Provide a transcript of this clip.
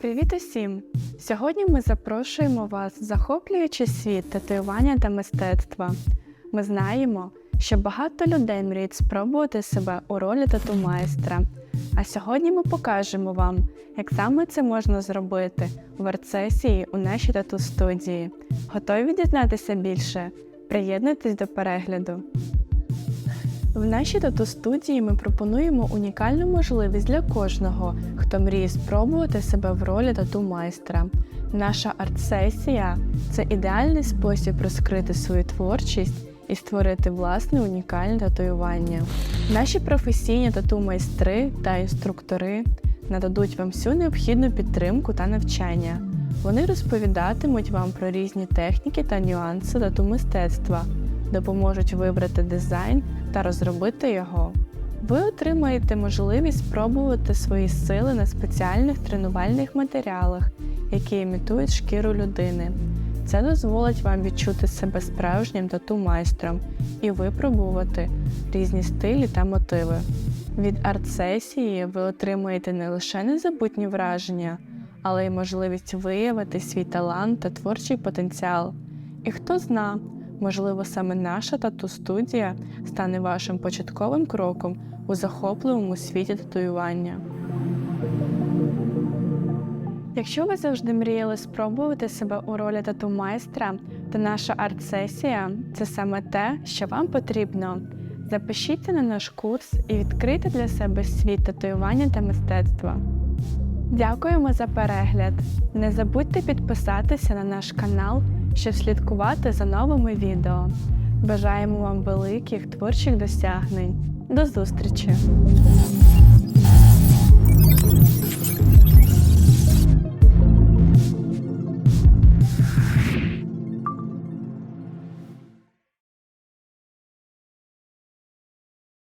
Привіт усім! Сьогодні ми запрошуємо вас в захоплюючий світ татуювання та мистецтва. Ми знаємо, що багато людей мріють спробувати себе у ролі тату-майстра. А сьогодні ми покажемо вам, як саме це можна зробити в арт-сесії у нашій тату-студії. Готові дізнатися більше? Приєднуйтесь до перегляду. В нашій тату-студії ми пропонуємо унікальну можливість для кожного, хто мріє спробувати себе в ролі тату-майстра. Наша арт-сесія це ідеальний спосіб розкрити свою творчість і створити власне унікальне татуювання. Наші професійні тату-майстри та інструктори нададуть вам всю необхідну підтримку та навчання. Вони розповідатимуть вам про різні техніки та нюанси тату-мистецтва, допоможуть вибрати дизайн та розробити його. Ви отримаєте можливість спробувати свої сили на спеціальних тренувальних матеріалах, які імітують шкіру людини. Це дозволить вам відчути себе справжнім тату-майстром і випробувати різні стилі та мотиви. Від арт-сесії ви отримаєте не лише незабутні враження, але й можливість виявити свій талант та творчий потенціал. І хто зна, можливо, саме наша тату-студія стане вашим початковим кроком у захопливому світі татуювання. Якщо ви завжди мріяли спробувати себе у ролі тату-майстра, то наша арт-сесія це саме те, що вам потрібно. Запишіться на наш курс і відкрийте для себе світ татуювання та мистецтва. Дякуємо за перегляд! Не забудьте підписатися на наш канал, щоб слідкувати за новими відео. Бажаємо вам великих творчих досягнень. До зустрічі!